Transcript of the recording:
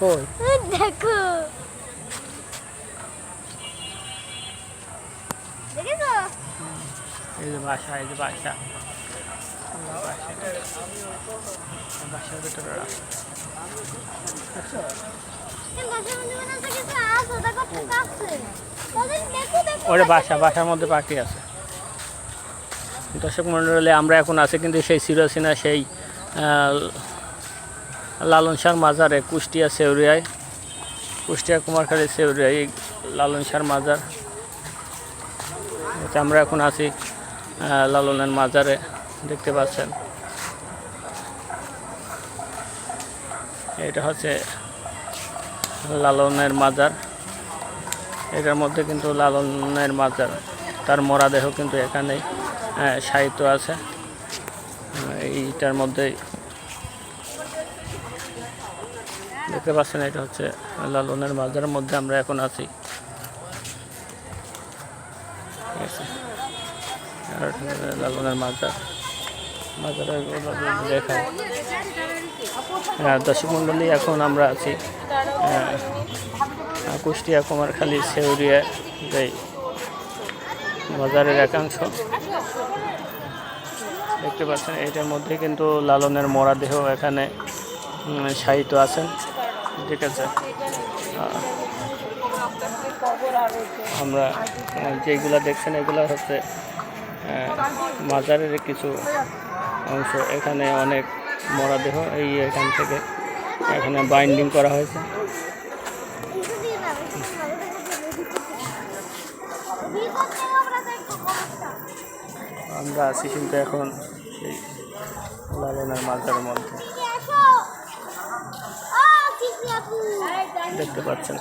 কই দেখো এই যে বাসা এই যে বাসা বাসার ভিতরে মধ্যে বাসা বাসার পাখি আছে। দর্শক মণ্ডলে আমরা এখন আছি কিন্তু সেই সিরোসিনা সেই আহ, লালন শাহ মাজারে, কুষ্টিয়া সেউরিয়ায়, কুষ্টিয়া কুমারখালী সেউরিয়ায় লালন শাহ মাজার। আমরা এখন আছি লালনের মাজারে, দেখতে পাচ্ছেন। এটা হচ্ছে লালনের মাজার। এটার মধ্যে কিন্তু লালনের মাজার, তার মরাদেহ কিন্তু এখানেই সাহিত্য আছে। এইটার মধ্যেই দেখতে পাচ্ছেন, এটা হচ্ছে লালনের মাজারের মধ্যে আমরা এখন আছি। লালনের মাজার। মাজারের দেখায় হ্যাঁ এখন আমরা আছি কুষ্টিয়া, কুমারখালী, সেউরিয়া যে বাজারের একাংশ। দেখতে পাচ্ছেন, এটার মধ্যে কিন্তু লালনের মরাদেহ এখানে শায়িত আছেন। ঠিক আছে। আমরা যেগুলা দেখছেন, এগুলো হচ্ছে মাজারের কিছু অংশ। এখানে অনেক মরাদেহ, এই এখান থেকে এখানে বাইন্ডিং করা হয়েছে। আমরা আছি কিন্তু এখন সেই লালনের মাজারের মধ্যে। দেখতে পাচ্ছেন।